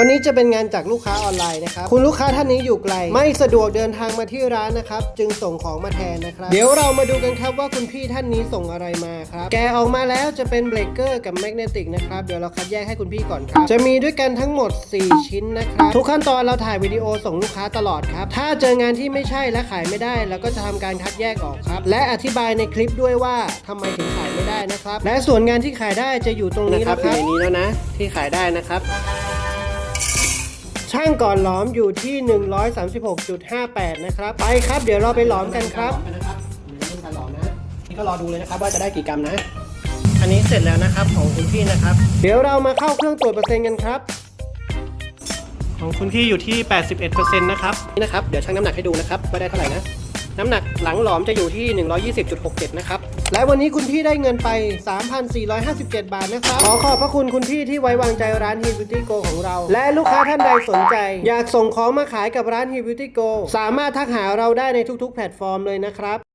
วันนี้จะเป็นงานจากลูกค้าออนไลน์นะครับ คุณลูกค้าท่านนี้อยู่ไกล ไม่สะดวกเดินทางมาที่ร้านนะครับ จึงส่งของมาแทนนะครับ เดี๋ยวเรามาดูกันครับว่าคุณพี่ท่านนี้ส่งอะไรมาครับ แกะออกมาแล้วจะเป็นเบรกเกอร์กับแมกเนติกนะครับ เดี๋ยวเราคัดแยกให้คุณพี่ก่อนครับ จะมีด้วยกันทั้งหมด 4 ชิ้นนะครับ ทุกขั้นตอนเราถ่ายวิดีโอส่งลูกค้าตลอดครับ ถ้าเจองานที่ไม่ใช่และขายไม่ได้เราก็จะทำการคัดแยกออกครับ และอธิบายในคลิปด้วยว่าทำไมถึงขายไม่ได้นะครับ และส่วนงานที่ขายได้จะอยู่ตรงนี้นะครับอยู่ในนี้แล้วนะ ที่ขายได้นะครับ ช่างก่อนหลอมอยู่ที่ 136.58 นะครับ ไปครับ เดี๋ยวเราไปหลอมกันครับนะครับการหลอมนะนี่ก็รอดูเลยนะครับว่าจะได้กี่กรัมนะ อันนี้เสร็จแล้วนะครับของคุณพี่นะครับ เดี๋ยวเรามาเข้าเครื่องตรวจเปอร์เซ็นต์กันครับ ของคุณพี่อยู่ที่ 81%นะครับ นี่นะครับ เดี๋ยวชั่งน้ำหนักให้ดูนะครับว่าได้เท่าไหร่นะ น้ำหนักหลังหลอมจะอยู่ที่ 120.67 นะครับ และวันนี้คุณพี่ได้เงินไป 3,457 บาทนะครับ ขอขอบพระคุณคุณพี่ที่ไว้วางใจร้าน h e Beauty Go ของเรา และลูกค้าท่านใดสนใจ อยากส่งของมาขายกับร้าน h e Beauty Go สามารถทักหาเราได้ในทุกๆ แพลตฟอร์มเลยนะครับ